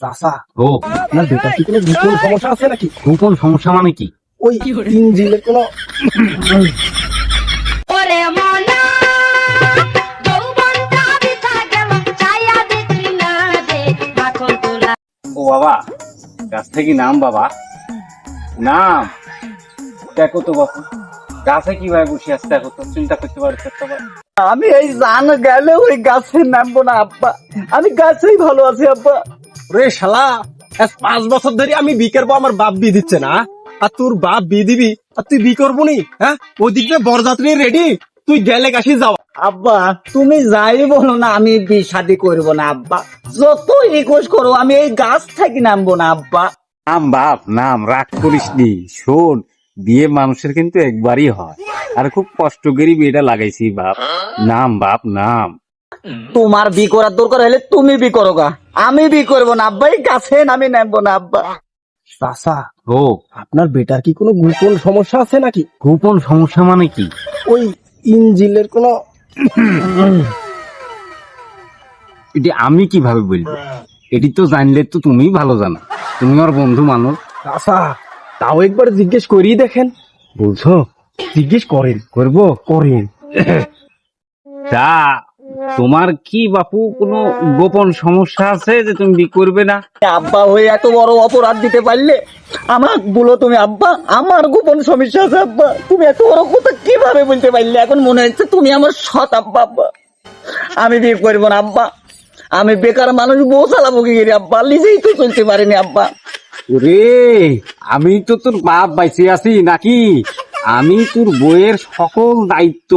চাচা ও আপনার বেটার কি কোনো গোপন সমস্যা আছে নাকি? গোপন সমস্যা মানে কি? ওই ইঞ্জিনের কোনো মনা ও বাবা গাছ থেকে নাম বাবা। নাম? দেখো তো বাপু গাছে কীভাবে বসে আছে দেখো তো চিন্তা করতে পারো আমি এই জান গেলে ওই গাছে নামবো না আব্বা। আমি গাছেই ভালো আছি আব্বা। রে শালা পাঁচ বছর ধরে আমি বি করব আমার বাপ বি দিচ্ছে না। আর তোর বাপ বি দিবি আর তুই বি করব নি হ্যাঁ? ওদিকে বরযাত্রী রেডি তুই গেলে কাশি যাও। আব্বা তুমি যাই বলো না আমি বি শাদি করব না আব্বা। যত রিকোয়েস্ট করো আমি এই গাছ থেকে নামবো না আব্বা। নাম বাপ নাম রাগ করিস নি। শোন বিয়ে মানুষের কিন্তু একবারই হয়। আর খুব কষ্ট করে বিয়েটা লাগাইছি বাপ। নাম বাপ নাম। তোমার বি করার দরকার হলে তুমি বি করো গা। আমি বি করব না আব্বা এই গাছে নামি নামবো না আব্বা। চাচা ও। আপনার বেটার কি কোনো গোপন সমস্যা আছে নাকি? গোপন সমস্যা মানে কি? ওই ইঞ্জিনের কোনো এটি আমি কীভাবে বলব? এটি তো জানলে তো তুমিই ভালো জানো। তুমি আমার বন্ধু মানুষ। চাচা তাও একবার জিজ্ঞেস করিয়ে দেখেন। বলছো? জিজ্ঞেস করেন। করব? করেন। তা তোমার কি বাপু কোনো গোপন সমস্যা আছে যে তুমি বিয়ে করবে না? আব্বা হয়ে এত বড় অপরাধ দিতে পারলে আমার বলো তুমি আব্বা আমার গোপন সমস্যা আছে আব্বা। তুমি এত বড় কথা কীভাবে বলতে পারলে? এখন মনে হচ্ছে তুমি আমার সৎ আব্বা আব্বা। আমি বিয়ে করব না আব্বা। আমি বেকার মানুষ বউ চালাবো কি করে আব্বা? নিজেই তো চলতে পারিনি আব্বা। রে আমি তো তোর বাপ বাইসে আছি নাকি? আমি তোর বইয়ের সকল দায়িত্ব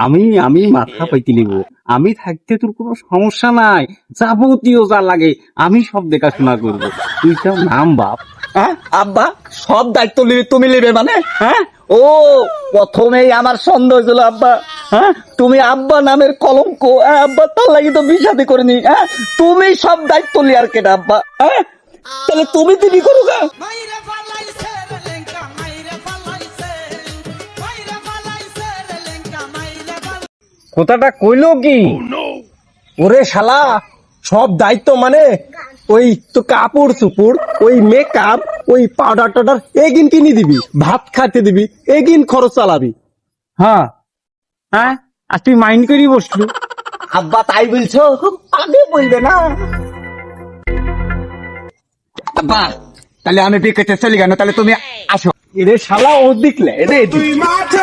আমি আমি মাথা পাইতে নিব। আমি থাকতে তোর কোনো সমস্যা নাই। যাবতীয় যা লাগে আমি সব দেখাশোনা করব। তুই তো নাম বাপ। হ্যাঁ আব্বা সব দায়িত্ব নিবে তুমি নেবে মানে? হ্যাঁ? ও প্রথমেই আমার সন্দেহ ছিল আব্বা। হ্যাঁ? তুমি আব্বা নামের কলঙ্ক। হ্যাঁ, আব্বা তার লাগি তো বিষাদি করিনি। হ্যাঁ? তুমি সব দায়িত্ব লিয়ার কেটে আব্বা? হ্যাঁ? তাহলে তুমি দিবি করুগা? কথাটা কইলো কি? ওরে শালা সব দায়িত্ব মানে ওই তো কাপড় চুপুর ওই মেকআপ ওই পাউডার টাউডার এগিন কিনে দিবি ভাত খাইতে দিবি এগিন খরচ চালাবি। হ্যাঁ। হ্যাঁ? আর তুই মাইন্ড করি বসলু। আব্বা তাই বলছো? আগে বলবে না। আব্বা তাহলে আমি বিকেতে চলে গেল তাহলে তুমি আসো। এরে শালা ও দিকলে রে তুই মাঠে